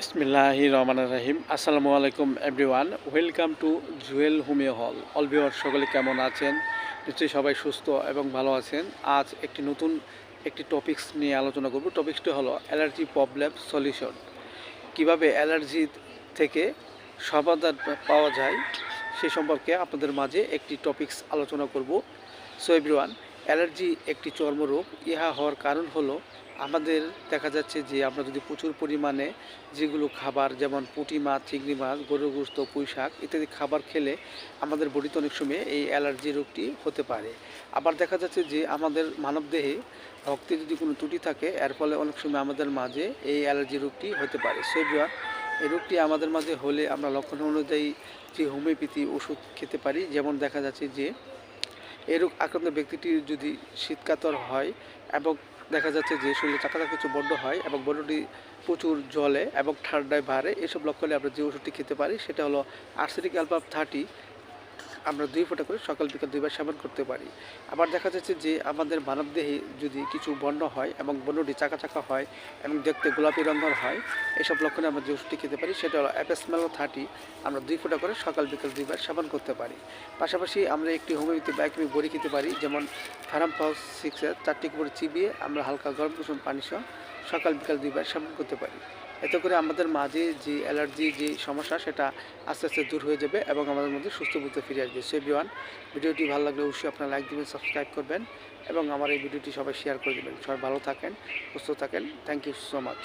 বিসমিল্লাহি রহমান রাহিম। আসসালামু আলাইকুম everyone welcome to Jewel homeo hall অলবিওর সকলে কেমন আছেন? নিশ্চয়ই সবাই সুস্থ এবং ভালো আছেন। আজ একটি নতুন একটি টপিক্স নিয়ে আলোচনা করব। টপিকসটি হলো অ্যালার্জি প্রবলেম সলিউশন কীভাবে অ্যালার্জি থেকে সমাধান পাওয়া যায় সে সম্পর্কে আপনাদের মাঝে একটি টপিক্স আলোচনা করব। সো এভরিওয়ান অ্যালার্জি একটি চর্মরোগ। ইহা হওয়ার কারণ হলো, আমাদের দেখা যাচ্ছে যে আমরা যদি প্রচুর পরিমাণে যেগুলো খাবার, যেমন পুঁটি মাছ, চিংড়ি মাছ, গরুর গোস্ত পুঁই শাক ইত্যাদি খাবার খেলে আমাদের বডিতে অনেক সময় এই অ্যালার্জি রোগটি হতে পারে। আবার দেখা যাচ্ছে যে আমাদের মানবদেহে রক্তে যদি কোনো ত্রুটি থাকে, এর ফলে অনেক সময় আমাদের মাঝে এই অ্যালার্জি রোগটি হতে পারে। সেভিয়ার এই রোগটি আমাদের মাঝে হলে আমরা লক্ষণ অনুযায়ী যে হোমিওপ্যাথি ওষুধ খেতে পারি, যেমন দেখা যাচ্ছে যে এই রোগ আক্রান্ত ব্যক্তিটি যদি শীতকাতর হয় এবং দেখা যাচ্ছে যে শরীরে চাকা কিছু বন্ড হয় এবং বন্ডটি প্রচুর জলে এবং ঠান্ডায় বাড়ে, এসব লক্ষণে আমরা যে ওষুধটি খেতে পারি সেটা হলো আর্সেনিক অ্যালবাম থার্টি আমরা দুই ফোঁটা করে সকাল বিকাল দুইবার সেবন করতে পারি। আবার দেখা যাচ্ছে যে আমাদের মানবদেহে যদি কিছু বর্ণ হয় এবং বর্ণটি চাকা চাকা হয় এবং দেখতে গোলাপি রঙের হয়, এসব লক্ষণে আমরা যে ওষুধটি খেতে পারি সেটা হলো অ্যাপেসমেল থার্টি আমরা দুই ফোঁটা করে সকাল বিকাল দুইবার সেবন করতে পারি। পাশাপাশি আমরা একটি হোমিওপ্যাথি ব্যাকমি বড়ি খেতে পারি, যেমন ফার্ম পাউস সিক্সের চারটি করে চিবিয়ে আমরা হালকা গরম কুসুম পানি সহ সকাল বিকাল দুইবার সেবন করতে পারি। এতে করে আমাদের মাঝে যে অ্যালার্জি, যে সমস্যা, সেটা আস্তে আস্তে দূর হয়ে যাবে এবং আমাদের মধ্যে সুস্থ বুঝতে ফিরে আসবে। সে বিওয়ান ভিডিওটি ভালো লাগলে অবশ্যই আপনার লাইক দেবেন, সাবস্ক্রাইব করবেন এবং আমার এই ভিডিওটি সবাই শেয়ার করে দেবেন। সবাই ভালো থাকেন, সুস্থ থাকেন। Thank you so much.